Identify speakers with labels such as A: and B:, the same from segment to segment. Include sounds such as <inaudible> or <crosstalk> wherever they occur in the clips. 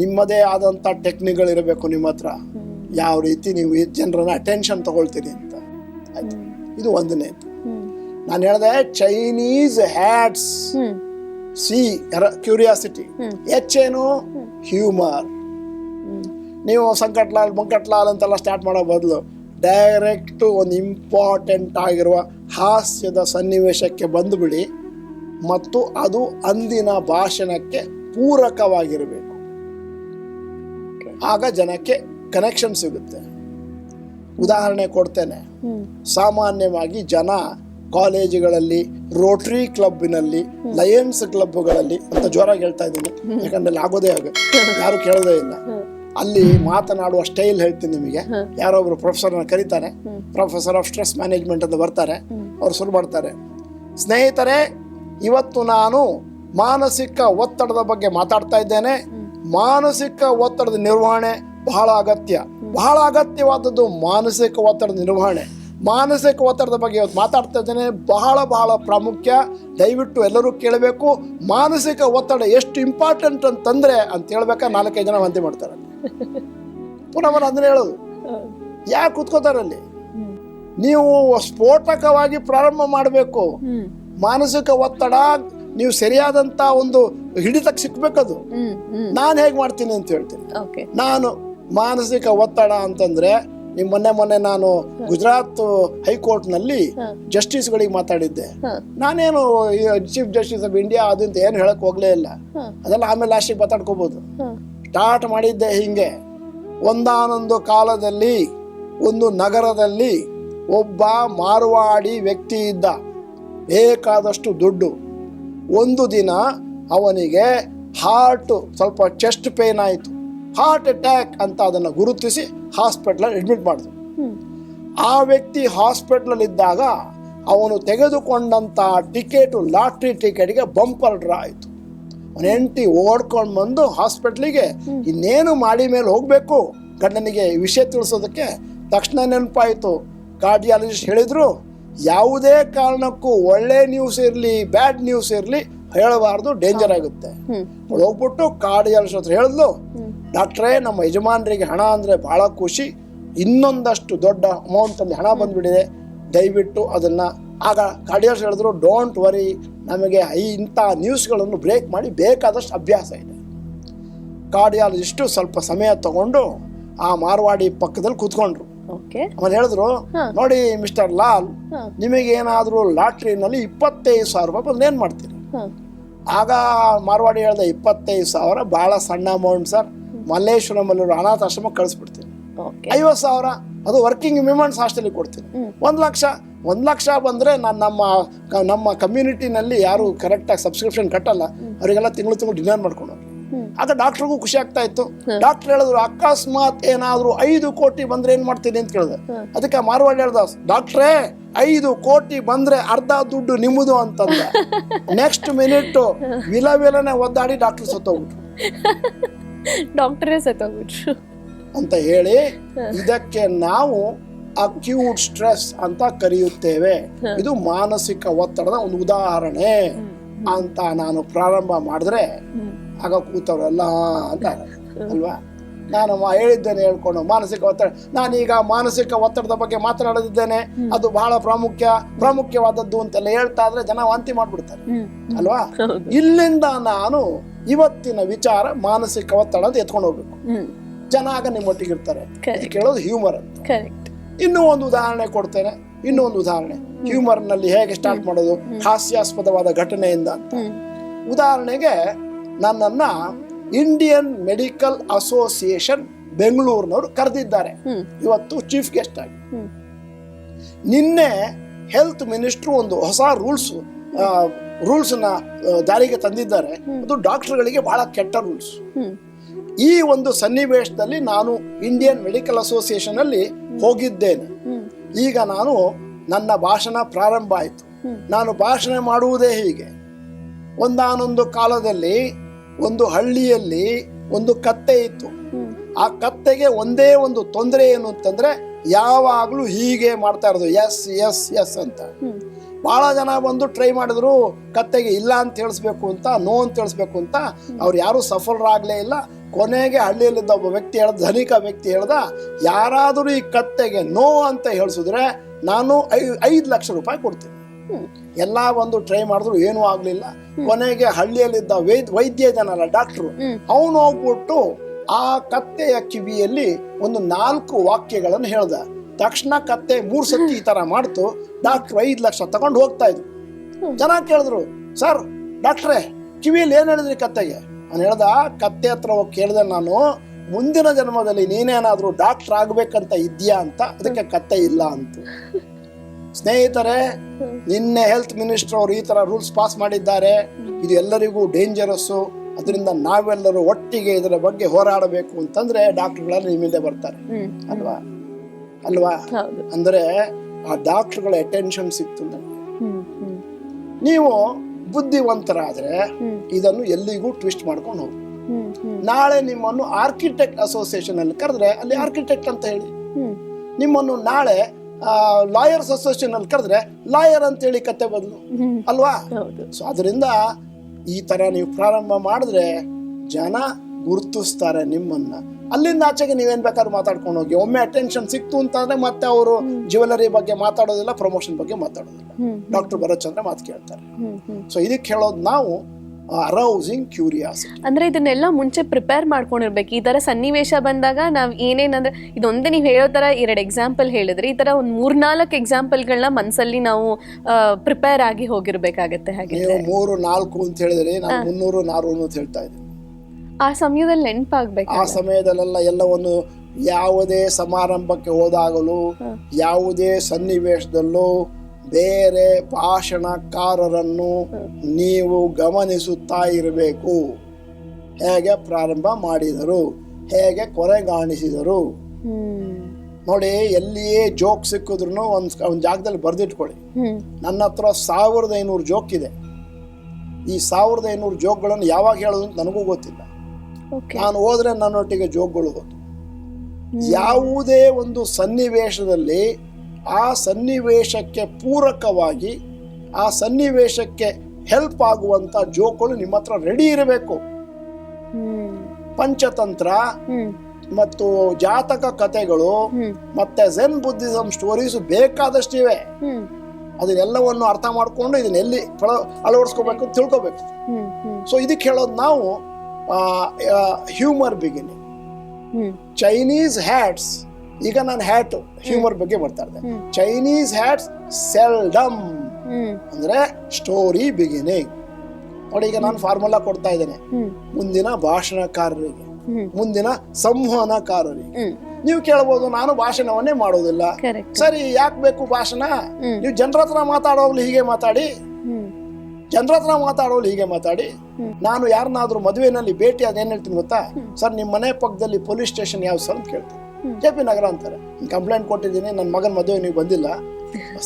A: ನಿಮ್ಮದೇ ಆದಂಥ ಟೆಕ್ನಿಕ್ಗಳಿರಬೇಕು ನಿಮ್ಮ ಹತ್ರ. ಯಾವ ರೀತಿ ನೀವು ಈ ಜನರನ್ನ ಅಟೆನ್ಷನ್ ತಗೊಳ್ತೀರಿ ಅಂತ. ಆಯ್ತು. ಇದು ಒಂದನೇ ನಾನು ಹೇಳಿದೆ ಚೈನೀಸ್ ಹ್ಯಾಟ್ಸ್ ಸಿ ಕ್ಯೂರಿಯಾಸಿಟಿ ಹೆಚ್ಚೇನು ಹ್ಯೂಮರ್ ನೀವು ಸಂಕಟ್ಲಾಲ್ ಮಂಕಟ್ಲಾಲ್ ಅಂತೆಲ್ಲ ಸ್ಟಾರ್ಟ್ ಮಾಡೋ ಬದಲು ಡೈರೆಕ್ಟ್ ಒಂದು ಇಂಪಾರ್ಟೆಂಟ್ ಆಗಿರುವ ಹಾಸ್ಯದ ಸನ್ನಿವೇಶಕ್ಕೆ ಬಂದುಬಿಡಿ. ಮತ್ತು ಅದು ಅಂದಿನ ಭಾಷಣಕ್ಕೆ ಪೂರಕವಾಗಿರಬೇಕು. ಆಗ ಜನಕ್ಕೆ ಕನೆಕ್ಷನ್ ಸಿಗುತ್ತೆ. ಉದಾಹರಣೆ ಕೊಡ್ತೇನೆ. ಸಾಮಾನ್ಯವಾಗಿ ಜನ ಕಾಲೇಜುಗಳಲ್ಲಿ ರೋಟರಿ ಕ್ಲಬ್ನಲ್ಲಿ ಲಯನ್ಸ್ ಕ್ಲಬ್ಗಳಲ್ಲಿ ಅಂತ ಜೋರಾಗಿ ಹೇಳ್ತಾ ಇದ್ದೀನಿ. ಯಾಕಂದ್ರೆ ಅಲ್ಲಿ ಆಗೋದೇ ಆಗ <laughs> ಯಾರು ಕೇಳೋದೇ ಇಲ್ಲ. ಅಲ್ಲಿ ಮಾತನಾಡುವ ಸ್ಟೈಲ್ ಹೇಳ್ತೀನಿ ನಿಮಗೆ. ಯಾರೋ ಒಬ್ರು ಪ್ರೊಫೆಸರ್ನ ಕರೀತಾರೆ. ಪ್ರೊಫೆಸರ್ ಆಫ್ ಸ್ಟ್ರೆಸ್ ಮ್ಯಾನೇಜ್ಮೆಂಟ್ ಅಂತ ಬರ್ತಾರೆ. ಅವ್ರು ಶುರು ಮಾಡ್ತಾರೆ. ಸ್ನೇಹಿತರೆ ಇವತ್ತು ನಾನು ಮಾನಸಿಕ ಒತ್ತಡದ ಬಗ್ಗೆ ಮಾತಾಡ್ತಾ ಇದ್ದೇನೆ. ಮಾನಸಿಕ ಒತ್ತಡದ ನಿರ್ವಹಣೆ ಬಹಳ ಅಗತ್ಯ. ಬಹಳ ಅಗತ್ಯವಾದದ್ದು ಮಾನಸಿಕ ಒತ್ತಡದ ನಿರ್ವಹಣೆ. ಮಾನಸಿಕ ಒತ್ತಡದ ಬಗ್ಗೆ ಇವತ್ತು ಮಾತಾಡ್ತಾ ಇದ್ದೇನೆ. ಬಹಳ ಬಹಳ ಪ್ರಾಮುಖ್ಯ. ದಯವಿಟ್ಟು ಎಲ್ಲರೂ ಕೇಳಬೇಕು. ಮಾನಸಿಕ ಒತ್ತಡ ಎಷ್ಟು ಇಂಪಾರ್ಟೆಂಟ್ ಅಂತಂದ್ರೆ ಅಂತ ಹೇಳ್ಬೇಕಾ? ನಾಲ್ಕೈದು ಜನ ವಾಂತಿ ಮಾಡ್ತಾರೆ. ಪುನಃ ನಾನು ಅದನ್ನ ಹೇಳೋದು. ಯಾಕೆ ಕೂತ್ಕೋತಾರಲ್ಲಿ ನೀವು ಸ್ಫೋಟಕವಾಗಿ ಪ್ರಾರಂಭ ಮಾಡಬೇಕು. ಮಾನಸಿಕ ಒತ್ತಡ ನೀವು ಸರಿಯಾದಂತ ಒಂದು ಹಿಡಿತಕ್ಕೆ ಸಿಕ್ಬೇಕದು. ನಾನು ಹೇಗೆ ಮಾಡ್ತೀನಿ ಅಂತ ಹೇಳ್ತೀನಿ. ನಾನು ಮಾನಸಿಕ ಒತ್ತಡ ಅಂತಂದ್ರೆ ನಿಮ್ ಮೊನ್ನೆ ಮೊನ್ನೆ ನಾನು ಗುಜರಾತ್ ಹೈಕೋರ್ಟ್ನಲ್ಲಿ ಜಸ್ಟಿಸ್ ಗಳಿಗೆ
B: ಮಾತಾಡಿದ್ದೆ
A: ನಾನೇನು ಚೀಫ್ ಜಸ್ಟಿಸ್ ಆಫ್ ಇಂಡಿಯಾ ಅದು ಅಂತ ಏನು ಹೇಳಕ್ ಹೋಗ್ಲೇ ಇಲ್ಲ. ಅದೆಲ್ಲ ಆಮೇಲೆ ಲಾಸ್ಟಿಗೆ ಮಾತಾಡ್ಕೋಬಹುದು ಸ್ಟಾರ್ಟ್ ಮಾಡಿದ್ದೆ ಹಿಂಗೆ. ಒಂದಾನೊಂದು ಕಾಲದಲ್ಲಿ ಒಂದು ನಗರದಲ್ಲಿ ಒಬ್ಬ ಮಾರ್ವಾಡಿ ವ್ಯಕ್ತಿ ಇದ್ದ. ಬೇಕಾದಷ್ಟು ದುಡ್ಡು. ಒಂದು ದಿನ ಅವನಿಗೆ ಹಾರ್ಟ್ ಸ್ವಲ್ಪ ಚೆಸ್ಟ್ ಪೇನ್ ಆಯಿತು. ಹಾರ್ಟ್ ಅಟ್ಯಾಕ್ ಅಂತ ಅದನ್ನು ಗುರುತಿಸಿ ಹಾಸ್ಪಿಟ್ಲಲ್ಲಿ ಅಡ್ಮಿಟ್ ಮಾಡಿದ್ರು. ಆ ವ್ಯಕ್ತಿ ಹಾಸ್ಪಿಟ್ಲಲ್ಲಿ ಇದ್ದಾಗ ಅವನು ತೆಗೆದುಕೊಂಡಂಥ ಟಿಕೆಟು ಲಾಟ್ರಿ ಟಿಕೆಟ್ಗೆ ಬಂಪರ್ ಡ್ರಾ ಆಯಿತು. ಅವನ ಹೆಂಡತಿ ಓಡ್ಕೊಂಡು ಬಂದು ಹಾಸ್ಪಿಟ್ಲಿಗೆ ಇನ್ನೇನು ಮಾಡಿ ಮೇಲೆ ಹೋಗಬೇಕು? ಗಂಡನಿಗೆ ವಿಷಯ ತಿಳಿಸೋದಕ್ಕೆ ತಕ್ಷಣ ನೆನಪಾಯಿತು. ಕಾರ್ಡಿಯಾಲಜಿಸ್ಟ್ ಹೇಳಿದ್ರು ಯಾವುದೇ ಕಾರಣಕ್ಕೂ ಒಳ್ಳೆ ನ್ಯೂಸ್ ಇರಲಿ ಬ್ಯಾಡ್ ನ್ಯೂಸ್ ಇರಲಿ ಹೇಳಬಾರ್ದು ಡೇಂಜರ್ ಆಗುತ್ತೆ. ಹೋಗ್ಬಿಟ್ಟು ಕಾರ್ಡಿಯಾಲಜಿಸ್ಟ್ ಹತ್ರ ಹೇಳಿದ್ಲು ಡಾಕ್ಟ್ರೇ ನಮ್ಮ ಯಜಮಾನರಿಗೆ ಹಣ ಅಂದರೆ ಭಾಳ ಖುಷಿ. ಇನ್ನೊಂದಷ್ಟು ದೊಡ್ಡ ಅಮೌಂಟಲ್ಲಿ ಹಣ ಬಂದ್ಬಿಟ್ಟಿದೆ. ದಯವಿಟ್ಟು ಅದನ್ನು ಆಗ ಕಾರ್ಡಿಯಾಲಜಿಸ್ಟ್ ಹೇಳಿದ್ರು ಡೋಂಟ್ ವರಿ ನಮಗೆ ಈ ಇಂಥ ನ್ಯೂಸ್ಗಳನ್ನು ಬ್ರೇಕ್ ಮಾಡಿ ಬೇಕಾದಷ್ಟು ಅಭ್ಯಾಸ ಇದೆ. ಕಾರ್ಡಿಯಾಲಜಿಸ್ಟು ಸ್ವಲ್ಪ ಸಮಯ ತಗೊಂಡು ಆ ಮಾರ್ವಾಡಿ ಪಕ್ಕದಲ್ಲಿ ಕೂತ್ಕೊಂಡ್ರು. ಆಮೇಲೆ ಹೇಳಿದ್ರು ನೋಡಿ ಮಿಸ್ಟರ್ ಲಾಲ್
B: ನಿಮಗೆ
A: ಏನಾದರೂ ಲಾಟ್ರಿನಲ್ಲಿ ಇಪ್ಪತ್ತೈದು ಸಾವಿರ ರೂಪಾಯಿ ಬಂದು ಏನು ಮಾಡ್ತೀರಿ? ಆಗ ಮಾರ್ವಾಡಿ ಹೇಳ್ದೆ ಇಪ್ಪತ್ತೈದು ಸಾವಿರ ಭಾಳ ಸಣ್ಣ ಅಮೌಂಟ್ ಸರ್ ಮಲ್ಲೇಶ್ವರಮಲ್ಲಿರೋ ಆಶ್ರಮ ಕಳಿಸ್ಬಿಡ್ತೀನಿ. ಐವತ್ತು ಸಾವಿರ ಅದು ವರ್ಕಿಂಗ್ ವಿಮೆನ್ಸ್ ಹಾಸ್ಟೆಲಿಗೆ ಕೊಡ್ತೀನಿ. ಒಂದು ಲಕ್ಷ ಒಂದು ಲಕ್ಷ ಬಂದರೆ ನಾನು ನಮ್ಮ ನಮ್ಮ ಕಮ್ಯುನಿಟಿನಲ್ಲಿ ಯಾರು ಕರೆಕ್ಟಾಗಿ ಸಬ್ಸ್ಕ್ರಿಪ್ಷನ್ ಕಟ್ಟಲ್ಲ. ಅವರಿಗೆಲ್ಲ ತಿಂಗಳು ತಿಂಗಳು ಡಿನ್ನರ್ ಮಾಡ್ಕೊಂಡು. ಆಗ ಡಾಕ್ಟರ್ಗೂ ಖುಷಿ ಆಗ್ತಾ ಇತ್ತು. ಡಾಕ್ಟರ್ ಹೇಳಿದ್ರು ಅಕಸ್ಮಾತ್ ಏನಾದ್ರು ಐದು ಕೋಟಿ ಬಂದ್ರೆ ಏನ್ ಮಾಡ್ತೀನಿ? ಅಂತ ಕೇಳಿದೆ. ಅದಕ್ಕೆ ಮಾರ್ವಾಡಿ ಹೇಳ್ದ ಡಾಕ್ಟ್ರೇ ಐದು ಕೋಟಿ ಬಂದ್ರೆ ಅರ್ಧ ದುಡ್ಡು ನಿಮ್ಮದು ಅಂತಂದ. ನೆಕ್ಸ್ಟ್ <laughs> ಮಿನಿಟ್ ವಿಲ ವಿಲನೆ ಒದ್ದಾಡಿ ಡಾಕ್ಟರ್ ಸತ್ತೋಗ್ಬಿಟ್ರು. <laughs>
B: ಡಾಕ್ಟರೇ ಸತ್ತೋಗ್ಬಿಟ್ರು.
A: ಅಂತ ಹೇಳಿ ಇದಕ್ಕೆ ನಾವು ಅಕ್ಯೂಟ್ ಸ್ಟ್ರೆಸ್ ಅಂತ ಕರೆಯುತ್ತೇವೆ. ಇದು ಮಾನಸಿಕ ಒತ್ತಡದ ಒಂದು ಉದಾಹರಣೆ ಅಂತ ನಾನು ಪ್ರಾರಂಭ ಮಾಡಿದ್ರೆ ಆಗ ಕೂತವರೆಲ್ಲ ಅಂತ. ಅಲ್ವಾ? ನಾನು ಹೇಳಿದ್ದೇನೆ ಹೇಳ್ಕೊಂಡು ಮಾನಸಿಕ ಒತ್ತಡ. ನಾನೀಗ ಮಾನಸಿಕ ಒತ್ತಡದ ಬಗ್ಗೆ ಮಾತನಾಡದಿದ್ದೇನೆ. ಅದು ಬಹಳ ಪ್ರಾಮುಖ್ಯ ಪ್ರಾಮುಖ್ಯವಾದದ್ದು ಅಂತೆಲ್ಲ ಹೇಳ್ತಾ ಇದ್ರೆ ಜನ ವಾಂತಿ ಮಾಡ್ಬಿಡ್ತಾರೆ. ಅಲ್ವಾ? ಇಲ್ಲಿಂದ ನಾನು ಇವತ್ತಿನ ವಿಚಾರ ಮಾನಸಿಕ ಒತ್ತಡ ಅಂತ ಎತ್ಕೊಂಡು ಹೋಗ್ಬೇಕು. ಜನ ಆಗ ನಿಮ್ಮೊಟ್ಟಿಗೆ ಇರ್ತಾರೆ. ಕೇಳೋದು ಹ್ಯೂಮರ್ ಅಂತ. ಇನ್ನೂ ಒಂದು ಉದಾಹರಣೆ ಕೊಡ್ತೇನೆ. ಇನ್ನೂ ಒಂದು ಉದಾಹರಣೆ. ಹ್ಯೂಮರ್ನಲ್ಲಿ ಹೇಗೆ ಸ್ಟಾರ್ಟ್ ಮಾಡೋದು? ಹಾಸ್ಯಾಸ್ಪದವಾದ ಘಟನೆಯಿಂದ ಅಂತ. ಉದಾಹರಣೆಗೆ ನನ್ನನ್ನ ಇಂಡಿಯನ್ ಮೆಡಿಕಲ್ ಅಸೋಸಿಯೇಷನ್ ಬೆಂಗಳೂರಿನವರು ಕರೆದಿದ್ದಾರೆ. ಇವತ್ತು ಚೀಫ್ ಗೆಸ್ಟ್ ಆಗಿ. ನಿನ್ನೆ ಹೆಲ್ತ್ ಮಿನಿಸ್ಟ್ರು ಒಂದು ಹೊಸ ರೂಲ್ಸ್ ರೂಲ್ಸ್ನ ಜಾರಿಗೆ ತಂದಿದ್ದಾರೆ. ಅದು ಡಾಕ್ಟರ್ಗಳಿಗೆ ಬಹಳ ಕೆಟ್ಟ ರೂಲ್ಸ್ ಈ ಒಂದು ಸನ್ನಿವೇಶದಲ್ಲಿ ನಾನು ಇಂಡಿಯನ್ ಮೆಡಿಕಲ್ ಅಸೋಸಿಯೇಷನ್ ಅಲ್ಲಿ ಹೋಗಿದ್ದೇನೆ. ಈಗ ನಾನು ನನ್ನ ಭಾಷಣ ಪ್ರಾರಂಭ ಆಯಿತು. ನಾನು ಭಾಷಣ ಮಾಡುವುದೇ ಹೀಗೆ. ಒಂದಾನೊಂದು ಕಾಲದಲ್ಲಿ ಒಂದು ಹಳ್ಳಿಯಲ್ಲಿ ಒಂದು ಕತ್ತೆ ಇತ್ತು. ಆ ಕತ್ತೆಗೆ ಒಂದೇ ಒಂದು ತೊಂದರೆ ಏನು ಅಂತಂದ್ರೆ ಯಾವಾಗಲೂ ಹೀಗೆ ಮಾಡ್ತಾ ಇರೋದು ಎಸ್ ಎಸ್ ಎಸ್ ಅಂತ. ಬಹಳ ಜನ ಬಂದು ಟ್ರೈ ಮಾಡಿದ್ರು ಕತ್ತೆಗೆ ಇಲ್ಲ ಅಂತ ತಿಳಿಸ್ಬೇಕು ಅಂತ ನೋ ಅಂತ ತಿಳಿಸ್ಬೇಕು ಅಂತ. ಅವ್ರು ಯಾರು ಸಫಲರಾಗಲೇ ಇಲ್ಲ. ಕೊನೆಗೆ ಹಳ್ಳಿಯಲ್ಲಿದ್ದ ಒಬ್ಬ ವ್ಯಕ್ತಿ ಹೇಳ್ದ ಧನಿಕ ವ್ಯಕ್ತಿ ಹೇಳ್ದ ಯಾರಾದರೂ ಈ ಕತ್ತೆಗೆ ನೋ ಅಂತ ಹೇಳಿಸಿದ್ರೆ ನಾನು ಐ ಐದು ಲಕ್ಷ ರೂಪಾಯಿ ಕೊಡ್ತೀನಿ. ಎಲ್ಲ ಒಂದು ಟ್ರೈ ಮಾಡಿದ್ರು ಏನೂ ಆಗಲಿಲ್ಲ. ಕೊನೆಗೆ ಹಳ್ಳಿಯಲ್ಲಿದ್ದ ವೈದ್ಯ ವೈದ್ಯ ಜನರ ಡಾಕ್ಟ್ರು. ಅವನು ಹೋಗ್ಬಿಟ್ಟು ಆ ಕತ್ತೆಯ ಕಿವಿಯಲ್ಲಿ ಒಂದು ನಾಲ್ಕು ವಾಕ್ಯಗಳನ್ನು ಹೇಳ್ದ. ತಕ್ಷಣ ಕತ್ತೆ ಮೂರ್ ಸತಿ ಈ ತರ ಮಾಡ್ತು. ಡಾಕ್ಟ್ರು ಐದು ಲಕ್ಷ ತಗೊಂಡು ಹೋಗ್ತಾ ಇದ್ರು. ಜನ ಕೇಳಿದ್ರು. ಸರ್ ಡಾಕ್ಟ್ರೇ ಕಿವಿಯಲ್ಲಿ ಏನ್ ಹೇಳಿದ್ರಿ ಕತ್ತೆಗೆ? ಅವ್ನು ಹೇಳ್ದ ಕತ್ತೆ ಹತ್ರ ಹೋಗಿ ಕೇಳಿದೆ ನಾನು. ಮುಂದಿನ ಜನ್ಮದಲ್ಲಿ ನೀನೇನಾದ್ರೂ ಡಾಕ್ಟರ್ ಆಗ್ಬೇಕಂತ ಇದ್ಯಾ ಅಂತ? ಅದಕ್ಕೆ ಕತ್ತೆ ಇಲ್ಲ ಅಂತ. <laughs> ಸ್ನೇಹಿತರೆ ನಿನ್ನೆ ಹೆಲ್ತ್ ಮಿನಿಸ್ಟರ್ ಅವರು ಈ ತರ ರೂಲ್ಸ್ ಪಾಸ್ ಮಾಡಿದ್ದಾರೆ. ಇದು ಎಲ್ಲರಿಗೂ ಡೇಂಜರಸ್ಸು ಅದರಿಂದ ನಾವೆಲ್ಲರೂ ಒಟ್ಟಿಗೆ ಇದರ ಬಗ್ಗೆ ಹೋರಾಡಬೇಕು ಅಂತಂದ್ರೆ ಡಾಕ್ಟರ್ಗಳೆಲ್ಲ ನಿಮ್ಮಿಂದ ಬರ್ತಾರೆ.
B: ಹ್ಮ್.
A: ಅಲ್ವಾ? ಅಲ್ವಾ?
B: ಹೌದು.
A: ಅಂದ್ರೆ ಆ ಡಾಕ್ಟರ್ಗಳ ಅಟೆನ್ಷನ್ ಸಿಕ್ತು ನೀವು ಬುದ್ಧಿವಂತರಾದ್ರೆ. ಇದನ್ನು ಎಲ್ಲಿಗೂ ಟ್ವಿಸ್ಟ್ ಮಾಡ್ಕೊಂಡು ಹೋಗಿ ನಾಳೆ ನಿಮ್ಮನ್ನು ಆರ್ಕಿಟೆಕ್ಟ್ ಅಸೋಸಿಯೇಷನ್ ಅಲ್ಲಿ ಕರೆದ್ರೆ ಅಲ್ಲಿ ಆರ್ಕಿಟೆಕ್ಟ್ ಅಂತ ಹೇಳಿ. ನಿಮ್ಮನ್ನು ನಾಳೆ ಲಾಯರ್ಸ್ ಅಸೋಸಿಯೇಷನ್ ಅಲ್ಲಿ ಕರೆದ್ರೆ ಲಾಯರ್ ಅಂತ ಹೇಳಿ ಕತೆ ಬದಲು ಅಲ್ವಾ? ಸೊ ಅದರಿಂದ ಈ ತರ ನೀವು ಪ್ರಾರಂಭ ಮಾಡಿದ್ರೆ ಜನ ಗುರುತಿಸ್ತಾರೆ ನಿಮ್ಮನ್ನ. ಅಲ್ಲಿಂದ ಆಚೆಗೆ ನೀವೇನ್ ಬೇಕಾದ್ರೂ ಮಾತಾಡ್ಕೊಂಡು ಹೋಗಿ. ಒಮ್ಮೆ ಅಟೆನ್ಷನ್ ಸಿಕ್ತು ಅಂತಂದ್ರೆ ಮತ್ತೆ ಅವರು ಜ್ಯುವೆಲರಿ ಬಗ್ಗೆ ಮಾತಾಡೋದಿಲ್ಲ ಪ್ರಮೋಷನ್ ಬಗ್ಗೆ ಮಾತಾಡೋದಿಲ್ಲ. ಡಾಕ್ಟರ್ ಭರತ್ ಚಂದ್ರ ಮಾತು ಕೇಳ್ತಾರೆ. ಸೊ ಇದಕ್ಕೆ ಹೇಳೋದು ನಾವು ಅರೌಸಿಂಗ್ ಕ್ಯೂರಿಯಾಸಿಟಿ.
B: ಅಂದ್ರೆ ಇದನ್ನೆಲ್ಲ ಮುಂಚೆ ಪ್ರಿಪೇರ್ ಮಾಡ್ಕೊಂಡಿರ್ಬೇಕು. ಈ ತರ ಸನ್ನಿವೇಶ ಬಂದಾಗ ನಾವ್ ಏನೇನಂದ್ರೆ ಇದೊಂದೇ ನೀವು ಹೇಳೋ ತರ ಎರಡು ಎಕ್ಸಾಂಪಲ್ ಹೇಳಿದ್ರೆ. ಈ ತರ ಒಂದ್ ಮೂರ್ನಾಲ್ಕು ಎಕ್ಸಾಂಪಲ್ಗಳನ್ನ ಮನ್ಸಲ್ಲಿ ನಾವು ಪ್ರಿಪೇರ್ ಆಗಿ ಹೋಗಿರ್ಬೇಕಾಗತ್ತೆ ಹಾಗೆ
A: ನೀವು ಮೂರು ನಾಲ್ಕು ಅಂತ ಹೇಳಿದ್ರೆ ನಾವು ಮುನ್ನೂರು ನಾರು ಅಂತ ಹೇಳ್ತಾ ಇದ್ದೀನಿ.
B: ಆ ಸಮಯದಲ್ಲಿ ನೆನಪಾಗ್ಬೇಕು
A: ಆ ಸಮಯದಲ್ಲೆಲ್ಲ ಎಲ್ಲವನ್ನು ಯಾವುದೇ ಸಮಾರಂಭಕ್ಕೆ ಹೋದಾಗಲೂ ಯಾವುದೇ ಸನ್ನಿವೇಶದಲ್ಲೂ ಬೇರೆ ಭಾಷಣಕಾರರನ್ನು ನೀವು ಗಮನಿಸುತ್ತಾ ಇರಬೇಕು. ಹೇಗೆ ಪ್ರಾರಂಭ ಮಾಡಿದರು ಹೇಗೆ ಕೊನೆಗಾಣಿಸಿದರು ನೋಡಿ ಎಲ್ಲಿಯೇ ಜೋಕ್ ಸಿಕ್ಕಿದ್ರು ಒಂದು ಒಂದು ಜಾಗದಲ್ಲಿ ಬರೆದಿಟ್ಕೊಳ್ಳಿ. ನನ್ನ ಹತ್ರ ಸಾವಿರದ ಐನೂರು ಜೋಕ್ ಇದೆ. ಈ ಸಾವಿರದ ಐನೂರು ಜೋಕ್ಗಳನ್ನು ಯಾವಾಗ ಹೇಳೋದು ಅಂತ ನನಗೂ ಗೊತ್ತಿಲ್ಲ. ನಾನು ಹೋದ್ರೆ ನನ್ನೊಟ್ಟಿಗೆ ಜೋಕ್ಗಳು ಗೊತ್ತು ಯಾವುದೇ ಒಂದು ಸನ್ನಿವೇಶದಲ್ಲಿ ಆ ಸನ್ನಿವೇಶಕ್ಕೆ ಪೂರಕವಾಗಿ, ಆ ಸನ್ನಿವೇಶಕ್ಕೆ ಹೆಲ್ಪ್ ಆಗುವಂತ ಜೋಕ್ಗಳು ನಿಮ್ಮ ಹತ್ರ ರೆಡಿ ಇರಬೇಕು. ಪಂಚತಂತ್ರ ಮತ್ತು ಜಾತಕ ಕಥೆಗಳು
B: ಹ್ಮ್
A: ಮತ್ತೆ ಝೆನ್ ಬುದ್ಧಿಸಂ ಸ್ಟೋರೀಸ್ ಬೇಕಾದಷ್ಟಿವೆ ಅದನ್ನೆಲ್ಲವನ್ನು ಅರ್ಥ ಮಾಡಿಕೊಂಡು ಇದನ್ನ ಪ್ರ- ಅಳವಡಿಸ್ಕೋಬೇಕು ಅಂತ ತಿಳ್ಕೊಬೇಕು. ಸೊ ಇದಕ್ಕೆ ಹೇಳೋದು ನಾವು ಹ್ಯೂಮರ್ ಬಿಗಿನಿಂಗ್ ಚೈನೀಸ್ ಹ್ಯಾಟ್ಸ್ ಈಗ ನಾನು ಹ್ಯಾಟ್ ಹ್ಯೂಮರ್ ಬಗ್ಗೆ ಬರ್ತಾ ಇದ್ದೆ. ಚೈನೀಸ್ ಹ್ಯಾಟ್ಸ್ ಸೆಲ್ಡಮ್ ಅಂದ್ರೆ ಸ್ಟೋರಿ ಬಿಗಿನಿಂಗ್ ನೋಡಿ ಈಗ ನಾನು ಫಾರ್ಮುಲಾ ಕೊಡ್ತಾ ಇದ್ದೇನೆ. ಮುಂದಿನ ಭಾಷಣಕಾರರಿಗೆ ಮುಂದಿನ ಸಂವಹನಕಾರರಿಗೆ. ನೀವು ಕೇಳಬಹುದು ನಾನು ಭಾಷಣವನ್ನೇ ಮಾಡೋದಿಲ್ಲ. ಸರಿ ಯಾಕೆ ಬೇಕು ಭಾಷಣ. ನೀವು ಜನರ ಹತ್ರ ಮಾತಾಡೋಗ್ಲಿ ಹೀಗೆ ಮಾತಾಡಿ. ಜನರ ಹತ್ರ ಮಾತಾಡೋಳು ಹೀಗೆ ಮಾತಾಡಿ. ನಾನು ಯಾರನ್ನಾದ್ರೂ ಮದುವೆನಲ್ಲಿ ಭೇಟಿ ಅದೇನ್ ಏನ್ ಹೇಳ್ತೀನಿ ಗೊತ್ತಾ? ಸರ್ ನಿಮ್ಮ ಮನೆ ಪಕ್ಕದಲ್ಲಿ ಪೊಲೀಸ್ ಸ್ಟೇಷನ್ ಯಾವ ಸರ್ ಅಂತ ಕೇಳ್ತೀನಿ. ಜೆ ಪಿ ನಗರ ಅಂತಾರೆ. ಕಂಪ್ಲೇಂಟ್ ಕೊಟ್ಟಿದ್ದೀನಿ ನನ್ನ ಮಗನ ಮದುವೆ ನೀವು ಬಂದಿಲ್ಲ.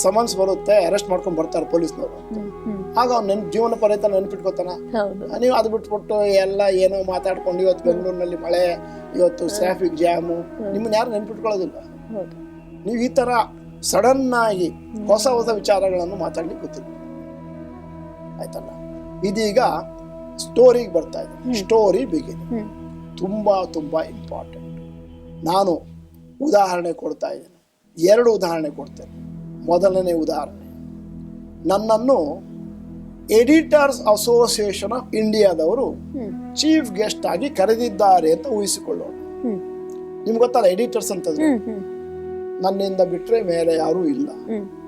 A: ಸಮನ್ಸ್ ಬರುತ್ತೆ ಅರೆಸ್ಟ್ ಮಾಡ್ಕೊಂಡು ಬರ್ತಾರೆ ಪೊಲೀಸ್ನವರು. ಆಗ ಅವ್ನು ನೆನ್ ಜೀವನ ಪರ್ಯಂತ ನೆನ್ಪಿಟ್ಕೋತಾನ. ನೀವು ಅದು ಬಿಟ್ಬಿಟ್ಟು ಎಲ್ಲ ಏನೋ ಮಾತಾಡ್ಕೊಂಡು ಇವತ್ತು ಬೆಂಗಳೂರಿನಲ್ಲಿ ಮಳೆ ಇವತ್ತು ಟ್ರಾಫಿಕ್ ಜಾಮು ನಿಮ್ಮನ್ನ ಯಾರು ನೆನ್ಪಿಟ್ಕೊಳ್ಳೋದಿಲ್ಲ. ನೀವು ಈ ತರ ಸಡನ್ ಆಗಿ ಹೊಸ ಹೊಸ ವಿಚಾರಗಳನ್ನು ಮಾತಾಡ್ಲಿಕ್ಕೆ ಗೊತ್ತಿಲ್ಲ ಆಯ್ತಲ್ಲ? ಇದೀಗ ಸ್ಟೋರಿಗೆ ಬರ್ತಾ ಇದೆ. ಸ್ಟೋರಿ
B: ಬಿಗಿನ್
A: ತುಂಬಾ ತುಂಬಾ ಇಂಪಾರ್ಟೆಂಟ್ ನಾನು ಉದಾಹರಣೆ ಕೊಡ್ತಾ ಇದ್ದೇನೆ. ಎರಡು ಉದಾಹರಣೆ ಕೊಡ್ತೇನೆ. ಮೊದಲನೇ ಉದಾಹರಣೆ. ನನ್ನನ್ನು ಎಡಿಟರ್ಸ್ ಅಸೋಸಿಯೇಷನ್ ಆಫ್ ಇಂಡಿಯಾದವರು ಚೀಫ್ ಗೆಸ್ಟ್ ಆಗಿ ಕರೆದಿದ್ದಾರೆ ಅಂತ ಊಹಿಸಿಕೊಳ್ಳೋಣ. ನಿಮ್ಗೆ ಗೊತ್ತಲ್ಲ ಎಡಿಟರ್ಸ್ ಅಂತಂದ್ರೆ
B: ಹ್ಮ್
A: ನನ್ನಿಂದ ಬಿಟ್ಟರೆ ಮೇಲೆ ಯಾರೂ ಇಲ್ಲ.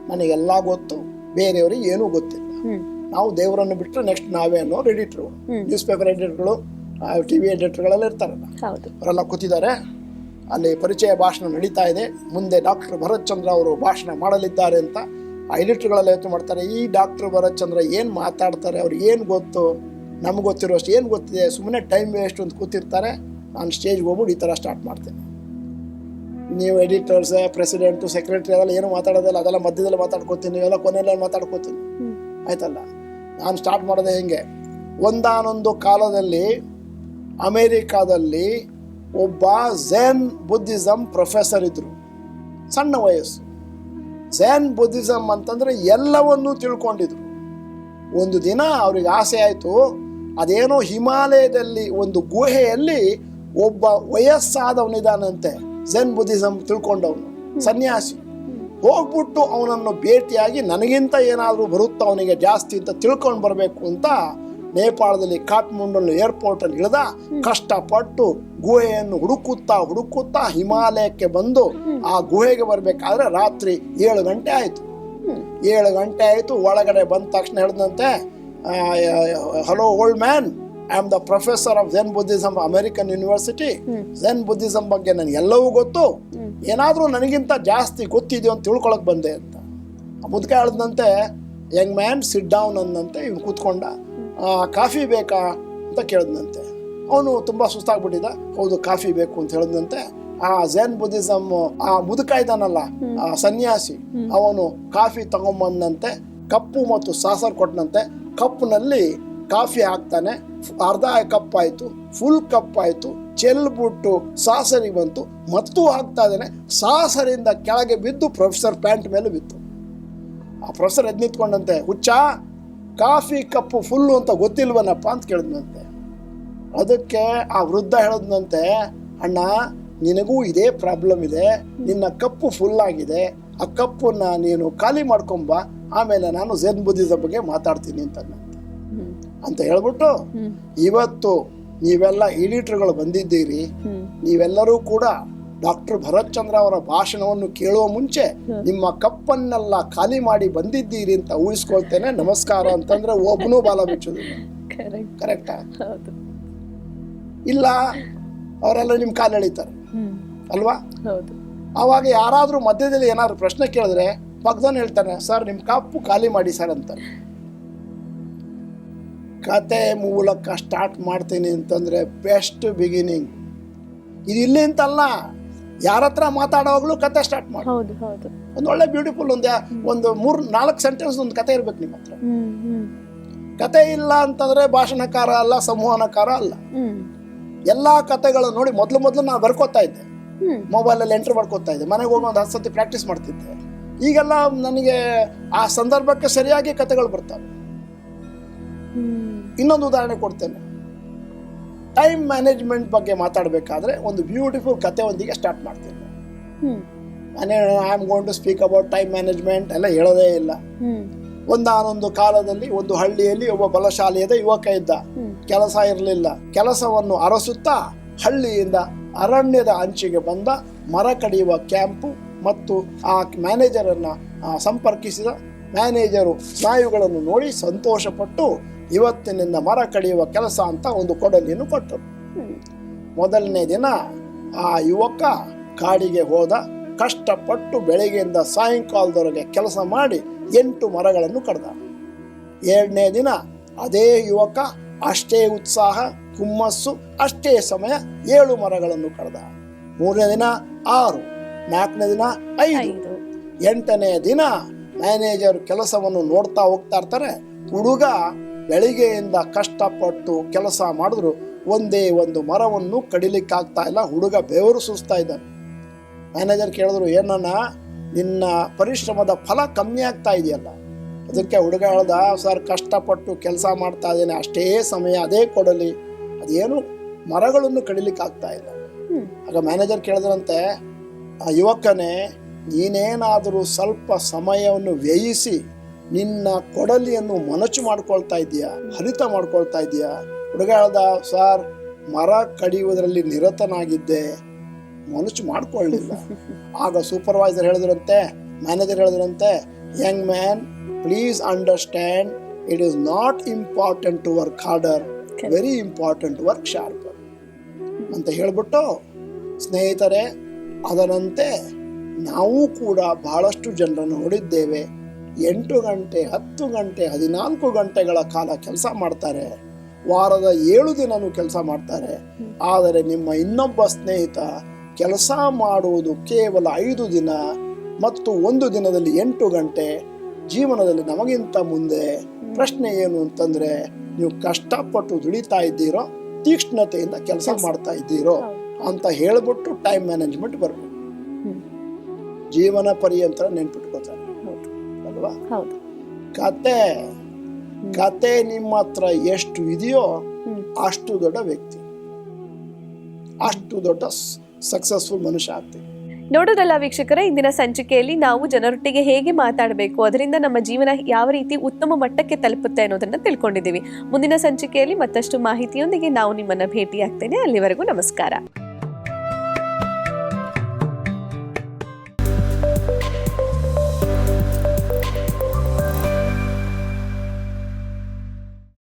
A: ನನಗೆಲ್ಲ ಗೊತ್ತು. ಬೇರೆಯವರಿಗೆ ಏನೂ ಗೊತ್ತಿಲ್ಲ. ನಾವು ದೇವರನ್ನು ಬಿಟ್ಟರೆ ನೆಕ್ಸ್ಟ್ ನಾವೇ ಅನ್ನೋ ಎಡಿಟರ್ಗಳು
B: ಹ್ಮ್.
A: ನ್ಯೂಸ್ ಪೇಪರ್ ಎಡಿಟರ್ಗಳು ಟಿ ವಿ ಎಡಿಟರ್ಗಳೆಲ್ಲ ಇರ್ತಾರಲ್ಲ. ಅವರೆಲ್ಲ ಕೂತಿದ್ದಾರೆ. ಅಲ್ಲಿ ಪರಿಚಯ ಭಾಷಣ ನಡೀತಾ ಇದೆ. ಮುಂದೆ ಡಾಕ್ಟರ್ ಭರತ್ ಚಂದ್ರ ಅವರು ಭಾಷಣ ಮಾಡಲಿದ್ದಾರೆ ಅಂತ ಆ ಎಡಿಟರ್ಗಳೆಲ್ಲ ಯೋಚನೆ ಮಾಡ್ತಾರೆ. ಈ ಡಾಕ್ಟರ್ ಭರತ್ ಚಂದ್ರ ಏನು ಮಾತಾಡ್ತಾರೆ ಅವ್ರಿಗೆ ಏನು ಗೊತ್ತು? ನಮ್ಗೆ ಗೊತ್ತಿರೋಷ್ಟು ಏನು ಗೊತ್ತಿದೆ? ಸುಮ್ಮನೆ ಟೈಮ್ ವೇಸ್ಟ್ ಅಂತ ಕೂತಿರ್ತಾರೆ. ನಾನು ಸ್ಟೇಜ್ಗೆ ಹೋಗ್ಬಿಟ್ಟು ಈ ಥರ ಸ್ಟಾರ್ಟ್ ಮಾಡ್ತೇನೆ. ನೀವು ಎಡಿಟರ್ಸ್ ಪ್ರೆಸಿಡೆಂಟು ಸೆಕ್ರೆಟರಿ ಅದೆಲ್ಲ ಏನು ಮಾತಾಡೋದಿಲ್ಲ. ಅದೆಲ್ಲ ಮಧ್ಯದಲ್ಲಿ ಮಾತಾಡ್ಕೋತೀನಿ ಎಲ್ಲ ಕೊನೆಯಲ್ಲಿ ಮಾತಾಡ್ಕೋತೀನಿ. ಆಯ್ತಲ್ಲ? ನಾನು ಸ್ಟಾರ್ಟ್ ಮಾಡೋದೇ ಹೆಂಗೆ? ಒಂದಾನೊಂದು ಕಾಲದಲ್ಲಿ ಅಮೇರಿಕಾದಲ್ಲಿ ಒಬ್ಬ ಝೆನ್ ಬುದ್ಧಿಸಮ್ ಪ್ರೊಫೆಸರ್ ಇದ್ರು. ಸಣ್ಣ ವಯಸ್ಸು. ಝೆನ್ ಬುದ್ಧಿಸಮ್ ಅಂತಂದ್ರೆ ಎಲ್ಲವನ್ನೂ ತಿಳ್ಕೊಂಡಿದ್ರು. ಒಂದು ದಿನ ಅವ್ರಿಗೆ ಆಸೆ ಆಯಿತು, ಅದೇನೋ ಹಿಮಾಲಯದಲ್ಲಿ ಒಂದು ಗುಹೆಯಲ್ಲಿ ಒಬ್ಬ ವಯಸ್ಸಾದವನಿದಾನಂತೆ, ಝೆನ್ ಬುದ್ಧಿಸಮ್ ತಿಳ್ಕೊಂಡವನು, ಸನ್ಯಾಸಿ. ಹೋಗ್ಬಿಟ್ಟು ಅವನನ್ನು ಭೇಟಿಯಾಗಿ ನನಗಿಂತ ಏನಾದರೂ ಬರುತ್ತಾ ಅವನಿಗೆ ಜಾಸ್ತಿ ಅಂತ ತಿಳ್ಕೊಂಡು ಬರಬೇಕು ಅಂತ ನೇಪಾಳದಲ್ಲಿ ಕಾಠ್ಮಂಡಲ್ ಏರ್ಪೋರ್ಟಲ್ಲಿ ಇಳಿದ ಕಷ್ಟಪಟ್ಟು ಗುಹೆಯನ್ನು ಹುಡುಕುತ್ತಾ ಹುಡುಕುತ್ತಾ ಹಿಮಾಲಯಕ್ಕೆ ಬಂದು ಆ ಗುಹೆಗೆ ಬರಬೇಕಾದ್ರೆ ರಾತ್ರಿ ಏಳು ಗಂಟೆ ಆಯಿತು. ಏಳು ಗಂಟೆ ಆಯಿತು ಒಳಗಡೆ ಬಂದ ತಕ್ಷಣ ಹೇಳಿದಂತೆ hello old man I am the professor of Zen Buddhism American university Zen Buddhism ಬಗ್ಗೆ ನನಗೆ ಎಲ್ಲವೂ ಗೊತ್ತು. ಏನಾದರೂ ನನಗಿಂತ ಜಾಸ್ತಿ ಗೊತ್ತಿದೆಯೋ ಅಂತ ತಿಳ್ಕೊಳಕ್ ಬಂದೆ ಅಂತ. ಮುದ್ಕ ಹೇಳ್ದಂತೆ ಯಂಗ್ ಮ್ಯಾನ್ ಸಿಟ್ ಡೌನ್ ಅಂದಂತೆ ಇವ್ನು ಕೂತ್ಕೊಂಡ. "ಆ, ಕಾಫಿ ಬೇಕಾ ಅಂತ ಕೇಳಿದ್ನಂತೆ. ಅವನು ತುಂಬ ಸುಸ್ತಾಗ್ಬಿಟ್ಟಿದ್ದ ಹೌದು ಕಾಫಿ ಬೇಕು ಅಂತ ಹೇಳಿದಂತೆ ಆ ಜೈನ್ ಬುದ್ಧಿಸಮ್ ಆ ಮುದುಕ ಇದ್ದಾನಲ್ಲ ಆ ಸನ್ಯಾಸಿ ಅವನು ಕಾಫಿ ತಗೊಂಬಂದಂತೆ ಕಪ್ಪು ಮತ್ತು ಸಾಸರ್ ಕೊಟ್ಟನಂತೆ ಕಪ್ನಲ್ಲಿ ಕಾಫಿ ಹಾಕ್ತಾನೆ. ಅರ್ಧ ಕಪ್ ಆಯ್ತು ಫುಲ್ ಕಪ್ ಆಯ್ತು ಚೆಲ್ಬಿಟ್ಟು ಸಾಸರಿಗೆ ಬಂತು. ಮತ್ತು ಹಾಕ್ತಾ ಇದ್ದಾನೆ. ಸಾಸರಿಂದ ಕೆಳಗೆ ಬಿದ್ದು ಪ್ರೊಫೆಸರ್ ಪ್ಯಾಂಟ್ ಮೇಲೆ ಬಿತ್ತು. ಆ ಪ್ರೊಫೆಸರ್ ಎದ್ದು ನಿಂತ್ಕೊಂಡಂತೆ ಹುಚ್ಚ ಕಾಫಿ ಕಪ್ಪು ಫುಲ್ಲು ಅಂತ ಗೊತ್ತಿಲ್ವನಪ್ಪ ಅಂತ ಕೇಳಿದ್ನಂತೆ. ಅದಕ್ಕೆ ಆ ವೃದ್ಧ ಹೇಳಿದ್ನಂತೆ ಅಣ್ಣ ನಿನಗೂ ಇದೇ ಪ್ರಾಬ್ಲಮ್ ಇದೆ. ನಿನ್ನ ಕಪ್ಪು ಫುಲ್ ಆಗಿದೆ. ಆ ಕಪ್ಪನ್ನ ನೀನು ಖಾಲಿ ಮಾಡ್ಕೊಂಬ. ಆಮೇಲೆ ನಾನು ಝೆನ್ ಬುದ್ಧಿಸಮ್ ಬಗ್ಗೆ ಮಾತಾಡ್ತೀನಿ ಅಂತ ಅಂತ ಹೇಳ್ಬಿಟ್ಟು ಇವತ್ತು ನೀವೆಲ್ಲ ಎಡಿಟರ್ಗಳು ಬಂದಿದ್ದೀರಿ. ನೀವೆಲ್ಲರೂ ಕೂಡ ಡಾಕ್ಟರ್ ಭರತ್ ಚಂದ್ರ ಅವರ ಭಾಷಣವನ್ನು ಕೇಳುವ ಮುಂಚೆ ನಿಮ್ಮ ಕಪ್ಪನ್ನೆಲ್ಲ ಖಾಲಿ ಮಾಡಿ ಬಂದಿದ್ದೀರಿ ಅಂತ ಊಹಿಸ್ಕೊಳ್ತೇನೆ. ನಮಸ್ಕಾರ ಅಂತಂದ್ರೆ ಒಬ್ಬನೂ ಬಾಲ ಬಿಚ್ಚೋದಿಲ್ಲ
B: ಕರೆಕ್ಟ್
A: ಇಲ್ಲ ಅವರೆಲ್ಲ ನಿಮ್ಮ ಕಾಲು ಎಳಿತಾರೆ. ಅಲ್ವಾ?
B: ಹೌದು.
A: ಯಾರಾದ್ರೂ ಯಾರಾದರೂ ಮಧ್ಯದಲ್ಲಿ ಏನಾದ್ರು ಪ್ರಶ್ನೆ ಕೇಳಿದ್ರೆ ಪಕ್ಕದವನು ಹೇಳ್ತಾನೆ ಸರ್ ನಿಮ್ಮ ಕಪ್ಪು ಖಾಲಿ ಮಾಡಿ ಸರ್ ಅಂತಾರೆ. ಕತೆ ಮೂಲಕ ಸ್ಟಾರ್ಟ್ ಮಾಡ್ತೀನಿ ಅಂತಂದ್ರೆ ಬೆಸ್ಟ್ ಬಿಗಿನಿಂಗ್. ಇದು ಇಲ್ಲಿ ಅಂತಲ್ಲ. ಯಾರ ಹತ್ರ ಮಾತಾಡೋವಾಗಲೂ ಕತೆ ಸ್ಟಾರ್ಟ್ ಮಾಡಿ.
B: ಹೌದು ಹೌದು.
A: ಒಂದು ಒಳ್ಳೆ ಬ್ಯೂಟಿಫುಲ್ ಒಂದು ಒಂದು ಮೂರು ನಾಲ್ಕು ಸೆಂಟೆನ್ಸ್ ಒಂದು ಕತೆ ಇರ್ಬೇಕು ನಿಮ್ಮ ಹತ್ರ. ಕತೆ ಇಲ್ಲ ಅಂತಂದ್ರೆ ಭಾಷಣಕಾರ ಅಲ್ಲ ಸಂವಹನಕಾರ ಅಲ್ಲ. ಎಲ್ಲಾ ಕತೆಗಳು ನೋಡಿ ಮೊದಲು ಮೊದಲು ನಾನು ಬರ್ಕೋತಾ ಇದ್ದೆ.
B: ಮೊಬೈಲ್
A: ಮೊಬೈಲಲ್ಲಿ ಎಂಟ್ರ್ ಮಾಡ್ಕೋತಾ ಇದ್ದೆ. ಮನೆಗೆ ಹೋಗಿ ಒಂದು ಹತ್ತು ಸತಿ ಪ್ರಾಕ್ಟೀಸ್ ಮಾಡ್ತಿದ್ದೆ. ಈಗೆಲ್ಲ ನನಗೆ ಆ ಸಂದರ್ಭಕ್ಕೆ ಸರಿಯಾಗಿ ಕತೆಗಳು ಬರ್ತವೆ. ಇನ್ನೊಂದು ಉದಾಹರಣೆ ಕೊಡ್ತೇನೆ. ಟೈಮ್ ಮ್ಯಾನೇಜ್ಮೆಂಟ್ ಬಗ್ಗೆ ಮಾತಾಡಬೇಕಾದ್ರೆ ಒಂದು ಬ್ಯೂಟಿಫುಲ್ ಕತೆಯೊಂದಿಗೆ ಸ್ಟಾರ್ಟ್ ಮಾಡ್ತೀನಿ. ನಾನೇ I am going to speak about time management ಎಲ್ಲ ಹೇಳೋದೇ ಇಲ್ಲ. ಒಂದಾನೊಂದು ಕಾಲದಲ್ಲಿ ಒಂದು ಹಳ್ಳಿಯಲ್ಲಿ ಒಬ್ಬ ಬಲಶಾಲಿಯಾದ ಯುವಕ ಇದ್ದ. ಕೆಲಸ ಇರಲಿಲ್ಲ. ಕೆಲಸವನ್ನು ಅರಸುತ್ತಾ ಹಳ್ಳಿಯಿಂದ ಅರಣ್ಯದ ಅಂಚಿಗೆ ಬಂದ ಮರ ಕಡಿಯುವ ಕ್ಯಾಂಪು ಮತ್ತು ಆ ಮ್ಯಾನೇಜರನ್ನು ಸಂಪರ್ಕಿಸಿದ ಮ್ಯಾನೇಜರು ಸ್ನಾಯುಗಳನ್ನು ನೋಡಿ ಸಂತೋಷಪಟ್ಟು ಇವತ್ತಿನಿಂದ ಮರ ಕಡಿಯುವ ಕೆಲಸ ಅಂತ ಒಂದು ಕೊಡಲಿಯನ್ನು ಕೊಟ್ಟರು. ಮೊದಲನೇ ದಿನ ಆ ಯುವಕ ಕಾಡಿಗೆ ಹೋದ ಕಷ್ಟಪಟ್ಟು ಬೆಳಗ್ಗೆಯಿಂದ ಸಾಯಂಕಾಲದವರೆಗೆ ಕೆಲಸ ಮಾಡಿ ಎಂಟು ಮರಗಳನ್ನು ಕಡ್ದ. ಎರಡನೇ ದಿನ ಅದೇ ಯುವಕ ಅಷ್ಟೇ ಉತ್ಸಾಹ ಕುಮ್ಮಸ್ಸು ಅಷ್ಟೇ ಸಮಯ ಏಳು ಮರಗಳನ್ನು ಕಡ್ದ. ಮೂರನೇ ದಿನ ಆರು ನಾಲ್ಕನೇ ದಿನ ಐದು.
B: ಐದು.
A: ಎಂಟನೇ ದಿನ ಮ್ಯಾನೇಜರ್ ಕೆಲಸವನ್ನು ನೋಡ್ತಾ ಹೋಗ್ತಾ ಇರ್ತಾರೆ. ಹುಡುಗ ಬೆಳಿಗ್ಗೆಯಿಂದ ಕಷ್ಟಪಟ್ಟು ಕೆಲಸ ಮಾಡಿದ್ರು, ಒಂದೇ ಒಂದು ಮರವನ್ನು ಕಡಿಲಿಕ್ಕಾಗ್ತಾ ಇಲ್ಲ, ಹುಡುಗ ಬೆವರು ಸುಸ್ತಾ ಇದ್ದಾನೆ ಮ್ಯಾನೇಜರ್ ಕೇಳಿದ್ರು ಏನನ್ನ ನಿನ್ನ ಪರಿಶ್ರಮದ ಫಲ ಕಮ್ಮಿ ಆಗ್ತಾ ಇದೆಯಲ್ಲ? ಅದಕ್ಕೆ ಹುಡುಗ ಹೇಳ್ದ, ಸರ್, ಕಷ್ಟಪಟ್ಟು ಕೆಲಸ ಮಾಡ್ತಾ ಇದ್ದೇನೆ, ಅಷ್ಟೇ ಸಮಯ, ಅದೇ ಕೊಡಲಿ. ಅದೇನು ಮರಗಳನ್ನು ಕಡಿಲಿಕ್ಕಾಗ್ತಾ ಇಲ್ಲ. ಆಗ ಮ್ಯಾನೇಜರ್ ಕೇಳಿದ್ರಂತೆ, ಆ ಯುವಕನೇ, ನೀನೇನಾದರೂ ಸ್ವಲ್ಪ ಸಮಯವನ್ನು ವ್ಯಯಿಸಿ ನಿನ್ನ ಕೊಡಲಿಯನ್ನು ಮನಚು ಮಾಡ್ಕೊಳ್ತಾ ಇದೀಯಾ ಹರಿತ ಮಾಡ್ಕೊಳ್ತಾ ಇದೀಯಾ ಹುಡುಗ ಹೇಳ್ದ ಸಾರ್ ಮರ ಕಡಿಯುವುದರಲ್ಲಿ ನಿರತನಾಗಿದ್ದೆ. ಮೊನಚು ಮಾಡ್ಕೊಳ್ಳಿಲ್ಲ ಆಗ ಸೂಪರ್ವೈಸರ್ ಹೇಳಿದ್ರಂತೆ ಮ್ಯಾನೇಜರ್ ಹೇಳಿದ್ರಂತೆ young man please understand it is not important to work harder very important work sharper ಅಂತ ಹೇಳ್ಬಿಟ್ಟು ಸ್ನೇಹಿತರೆ ಅದರಂತೆ ನಾವು ಕೂಡ ಬಹಳಷ್ಟು ಜನರನ್ನು ನೋಡಿದ್ದೇವೆ. ಎಂಟು ಗಂಟೆ ಹತ್ತು ಗಂಟೆ ಹದಿನಾಲ್ಕು ಗಂಟೆಗಳ ಕಾಲ ಕೆಲಸ ಮಾಡ್ತಾರೆ. ವಾರದ ಏಳು ದಿನನೂ ಕೆಲಸ ಮಾಡ್ತಾರೆ. ಆದರೆ ನಿಮ್ಮ ಇನ್ನೊಬ್ಬ ಸ್ನೇಹಿತ ಕೆಲಸ ಮಾಡುವುದು ಕೇವಲ ಐದು ದಿನ ಮತ್ತು ಒಂದು ದಿನದಲ್ಲಿ ಎಂಟು ಗಂಟೆ. ಜೀವನದಲ್ಲಿ ನಮಗಿಂತ ಮುಂದೆ ಪ್ರಶ್ನೆ ಏನು ಅಂತಂದ್ರೆ ನೀವು ಕಷ್ಟಪಟ್ಟು ದುಡಿತಾ ಇದ್ದೀರೋ ತೀಕ್ಷ್ಣತೆಯಿಂದ ಕೆಲಸ ಮಾಡ್ತಾ ಇದ್ದೀರೋ ಅಂತ ಹೇಳ್ಬಿಟ್ಟು ಟೈಮ್ ಮ್ಯಾನೇಜ್ಮೆಂಟ್ ಬರಬೇಕು. ಜೀವನ ಪರ್ಯಂತರ ನೆನ್ಪಿಟ್ಕೋತಾರೆ. ಅಲ್ವಾ?
B: ಹೌದು.
A: ಕತೆ ಕತೆ ನಿಮ್ಮ ಹತ್ರ ಎಷ್ಟು ಇದೆಯೋ ಅಷ್ಟು ದೊಡ್ಡ ವ್ಯಕ್ತಿ. ಅಷ್ಟು ದೊಡ್ಡ ಸಕ್ಸಸ್ಫುಲ್ ಮನುಷ್ಯ ಆಗ್ತೀವಿ
B: ನೋಡೋದಲ್ಲ ವೀಕ್ಷಕರ ಇಂದಿನ ಸಂಚಿಕೆಯಲ್ಲಿ ನಾವು ಜನರೊಟ್ಟಿಗೆ ಹೇಗೆ ಮಾತಾಡಬೇಕು ಅದರಿಂದ ನಮ್ಮ ಜೀವನ ಯಾವ ರೀತಿ ಉತ್ತಮ ಮಟ್ಟಕ್ಕೆ ತಲುಪುತ್ತೆ ಅನ್ನೋದನ್ನ ತಿಳ್ಕೊಂಡಿದ್ದೀವಿ. ಮುಂದಿನ ಸಂಚಿಕೆಯಲ್ಲಿ ಮತ್ತಷ್ಟು ಮಾಹಿತಿಯೊಂದಿಗೆ ನಾವು ನಿಮ್ಮನ್ನ ಭೇಟಿಯಾಗ್ತೇನೆ. ಅಲ್ಲಿವರೆಗೂ ನಮಸ್ಕಾರ.